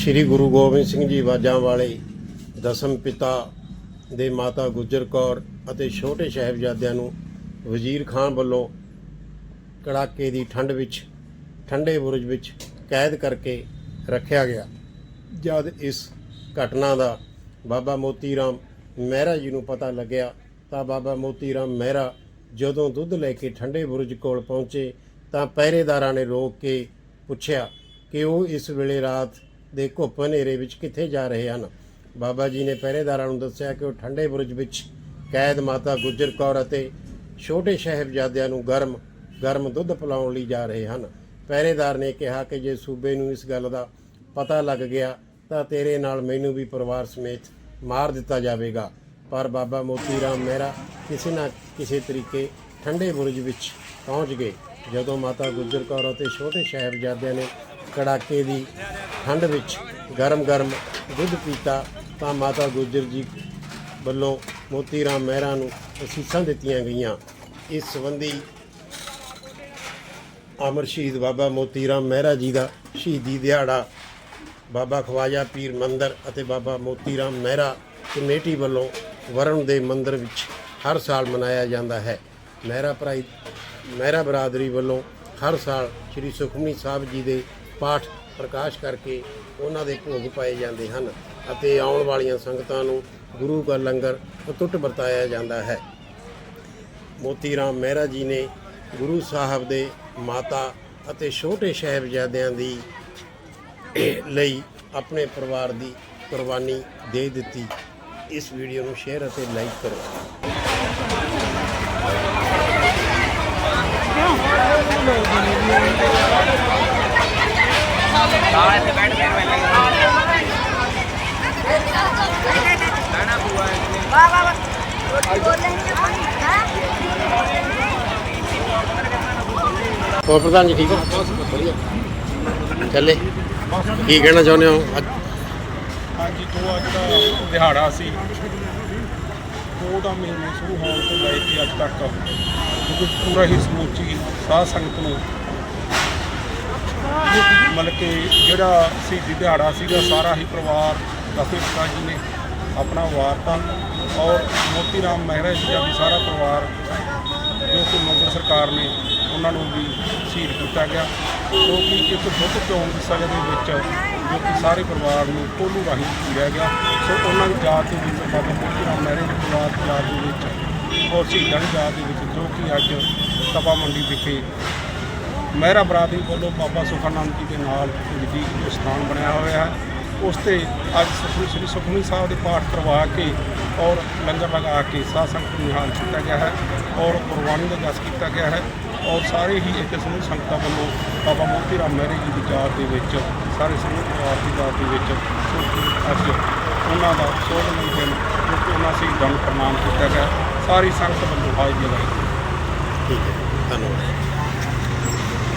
ਸ੍ਰੀ ਗੁਰੂ ਗੋਬਿੰਦ ਸਿੰਘ ਜੀ ਵਾਜਾਂ ਵਾਲੇ ਦਸਮ ਪਿਤਾ ਦੇ ਮਾਤਾ ਗੁਜਰ ਕੌਰ ਅਤੇ ਛੋਟੇ ਸਾਹਿਬਜ਼ਾਦਿਆਂ ਨੂੰ ਵਜ਼ੀਰ ਖਾਨ ਵੱਲੋਂ ਕੜਾਕੇ ਦੀ ਠੰਡ ਵਿੱਚ, ਠੰਡੇ ਬੁਰਜ ਵਿੱਚ ਕੈਦ ਕਰਕੇ ਰੱਖਿਆ ਗਿਆ। ਜਦ ਇਸ ਘਟਨਾ ਦਾ ਬਾਬਾ ਮੋਤੀ ਰਾਮ ਮਹਿਰਾ ਜੀ ਨੂੰ ਪਤਾ ਲੱਗਿਆ ਤਾਂ ਬਾਬਾ ਮੋਤੀ ਰਾਮ ਮਹਿਰਾ ਜਦੋਂ ਦੁੱਧ ਲੈ ਕੇ ਠੰਡੇ ਬੁਰਜ ਕੋਲ ਪਹੁੰਚੇ ਤਾਂ ਪਹਿਰੇਦਾਰਾਂ ਨੇ ਰੋਕ ਕੇ ਪੁੱਛਿਆ ਕਿ ਉਹ ਇਸ ਵੇਲੇ ਰਾਤ ਦੇ ਘੁੱਪ ਹਨੇਰੇ ਵਿੱਚ ਕਿੱਥੇ ਜਾ ਰਹੇ ਹਨ? ਬਾਬਾ ਜੀ ਨੇ ਪਹਿਰੇਦਾਰਾਂ ਨੂੰ ਦੱਸਿਆ ਕਿ ਉਹ ਠੰਡੇ ਬੁਰਜ ਵਿੱਚ ਕੈਦ ਮਾਤਾ ਗੁਜਰ ਕੌਰ ਅਤੇ ਛੋਟੇ ਸਾਹਿਬਜ਼ਾਦਿਆਂ ਨੂੰ ਗਰਮ ਗਰਮ ਦੁੱਧ ਪਿਲਾਉਣ ਲਈ ਜਾ ਰਹੇ ਹਨ। ਪਹਿਰੇਦਾਰ ਨੇ ਕਿਹਾ ਕਿ ਜੇ ਸੂਬੇ ਨੂੰ ਇਸ ਗੱਲ ਦਾ ਪਤਾ ਲੱਗ ਗਿਆ ਤਾਂ ਤੇਰੇ ਨਾਲ ਮੈਨੂੰ ਵੀ ਪਰਿਵਾਰ ਸਮੇਤ ਮਾਰ ਦਿੱਤਾ ਜਾਵੇਗਾ। ਪਰ ਬਾਬਾ ਮੋਤੀ ਰਾਮ ਮਹਿਰਾ ਕਿਸੇ ਨਾ ਕਿਸੇ ਤਰੀਕੇ ਠੰਡੇ ਬੁਰਜ ਵਿੱਚ ਪਹੁੰਚ ਗਏ। ਜਦੋਂ ਮਾਤਾ ਗੁਜਰ ਕੌਰ ਅਤੇ ਛੋਟੇ ਸਾਹਿਬਜ਼ਾਦਿਆਂ ਨੇ ਕੜਾਕੇ ਦੀ ਠੰਡ ਵਿੱਚ ਗਰਮ-ਗਰਮ ਦੁੱਧ ਪੀਤਾ ਤਾਂ ਮਾਤਾ ਗੁਜਰ ਜੀ ਵੱਲੋਂ ਮੋਤੀ ਰਾਮ ਮਹਿਰਾ ਨੂੰ ਅਸੀਸਾਂ ਦਿੱਤੀਆਂ ਗਈਆਂ। ਇਸ ਸੰਬੰਧੀ ਅਮਰ ਸ਼ਹੀਦ ਬਾਬਾ ਮੋਤੀ ਰਾਮ ਮਹਿਰਾ ਜੀ ਦਾ ਸ਼ਹੀਦੀ ਦਿਹਾੜਾ, ਬਾਬਾ ਖਵਾਜਾ ਪੀਰ ਮੰਦਰ ਅਤੇ ਬਾਬਾ ਮੋਤੀ ਰਾਮ ਮਹਿਰਾ ਕਮੇਟੀ ਵੱਲੋਂ ਵਰਣ ਦੇ ਮੰਦਰ ਵਿੱਚ ਹਰ ਸਾਲ ਮਨਾਇਆ ਜਾਂਦਾ ਹੈ। ਮਹਿਰਾ ਭਰਾਈ, ਮਹਿਰਾ ਬਰਾਦਰੀ ਵੱਲੋਂ ਹਰ ਸਾਲ ਸ੍ਰੀ ਸੁਖਮਨੀ ਸਾਹਿਬ ਜੀ ਦੇ ਪਾਠ ਪ੍ਰਕਾਸ਼ ਕਰਕੇ ਉਹਨਾਂ ਦੇ ਭੋਗ ਪਾਏ ਜਾਂਦੇ ਹਨ ਅਤੇ ਆਉਣ ਵਾਲੀਆਂ ਸੰਗਤਾਂ ਨੂੰ ਗੁਰੂ ਦਾ ਲੰਗਰ ਅਤੁੱਟ ਵਰਤਾਇਆ ਜਾਂਦਾ ਹੈ। ਮੋਤੀ ਰਾਮ ਮਹਿਰਾ ਜੀ ਨੇ ਗੁਰੂ ਸਾਹਿਬ ਦੇ ਮਾਤਾ ਅਤੇ ਛੋਟੇ ਸਾਹਿਬਜ਼ਾਦਿਆਂ ਦੀ ਲਈ ਆਪਣੇ ਪਰਿਵਾਰ ਦੀ ਕੁਰਬਾਨੀ ਦੇ ਦਿੱਤੀ। ਇਸ ਵੀਡੀਓ ਨੂੰ ਸ਼ੇਅਰ ਅਤੇ ਲਾਈਕ ਕਰੋ। ਹੋਰ ਪ੍ਰਧਾਨ ਜੀ ਠੀਕ ਹੋ? ਵਧੀਆ। ਚੱਲੇ। ਕੀ ਕਹਿਣਾ ਚਾਹੁੰਦੇ ਹੋ? ਅੱਜ ਹਾਂਜੀ ਜੋ ਅੱਜ ਦਾ ਦਿਹਾੜਾ ਸੀ। ਉਹ ਦਾ ਮਹੀਨੇ ਸ਼ੁਰੂ ਹੋਣ ਤੋਂ ਲੈ ਕੇ ਅੱਜ ਤੱਕ। ਕਿਉਂਕਿ ਪੂਰਾ ਹੀ ਸਮੁੱਚੀ ਸਾਧ ਸੰਗਤ ਨੂੰ ਮਤਲਬ ਕਿ ਜਿਹੜਾ ਸ਼ਹੀਦੀ ਦਿਹਾੜਾ ਸੀਗਾ, ਸਾਰਾ ਹੀ ਪਰਿਵਾਰ ਦਸਵੇਂ ਪਿਤਾ ਜੀ ਨੇ ਆਪਣਾ ਵਾਰਤਾ ਔਰ ਮੋਤੀ ਰਾਮ ਮਹਿਰਾ ਜੀ ਦਾ ਵੀ ਸਾਰਾ ਪਰਿਵਾਰ ਜੋ ਕਿ ਮੋਦੀ ਸਰਕਾਰ ਨੇ ਉਹਨਾਂ ਨੂੰ ਵੀ ਸ਼ਹੀਦ ਕੀਤਾ ਗਿਆ। ਜੋ ਕਿ ਇੱਕ ਦੁੱਧ ਚੋਣ ਦੀ ਸਜ਼ਾ ਦੇ ਵਿੱਚ ਜੋ ਕਿ ਸਾਰੇ ਪਰਿਵਾਰ ਨੂੰ ਕੋਲੂ ਰਾਹੀਂ ਪੀੜਿਆ ਗਿਆ। ਸੋ ਉਹਨਾਂ ਦੀ ਯਾਦ ਦੇ ਵਿੱਚ ਬਾਬਾ ਮੋਤੀ ਰਾਮ ਮਹਿਰੇ ਦੇ ਪਰਿਵਾਰ ਦੀ ਯਾਦ ਦੇ ਵਿੱਚ ਔਰ ਸ਼ਹੀਦਾਂ ਦੀ ਯਾਦ ਦੇ ਵਿੱਚ ਜੋ ਕਿ ਅੱਜ ਤਪਾ ਮੰਡੀ ਵਿਖੇ ਮਹਿਰਾ ਬਰਾਦਰੀ ਵੱਲੋਂ ਬਾਬਾ ਸੁਖਾਨੰਦ ਜੀ ਦੇ ਨਾਲ ਜੀ ਸਥਾਨ ਬਣਿਆ ਹੋਇਆ ਹੈ। ਉਸ ਤੇ ਅੱਜ ਸੁਖਮਨੀ ਸ੍ਰੀ ਸੁਖਮਨੀ ਸਾਹਿਬ ਦੇ ਪਾਠ ਕਰਵਾ ਕੇ ਔਰ ਲੰਗਰ ਲਗਾ ਕੇ ਸਾਧ ਸੰਗਤ ਨੂੰ ਨਿਹਾਲ ਕੀਤਾ ਗਿਆ ਹੈ ਔਰ ਗੁਰਬਾਣੀ ਦਾ ਜਸ ਕੀਤਾ ਗਿਆ ਹੈ ਔਰ ਸਾਰੇ ਹੀ ਇੱਕ ਸਮੂਹ ਸੰਗਤਾਂ ਵੱਲੋਂ ਬਾਬਾ ਮੋਤੀ ਰਾਮ ਮਹਿਰੇ ਜੀ ਦੀ ਯਾਦ ਦੇ ਵਿੱਚ, ਸਾਰੇ ਸਮੂਹ ਪਰਿਵਾਰ ਦੀ ਯਾਦ ਦੇ ਵਿੱਚ ਅੱਜ ਉਹਨਾਂ ਦਾ ਸੋਹਣ ਦਿਨ ਜੋ ਕਿ ਉਹਨਾਂ ਸ਼ਹੀਦਾਂ ਨੂੰ ਪ੍ਰਣਾਮ ਕੀਤਾ ਗਿਆ। ਸਾਰੀ ਸੰਗਤ ਵੱਲੋਂ ਹਾਜ਼ਰੀ ਲਗਾਈ ਠੀਕ ਹੈ, ਧੰਨਵਾਦ।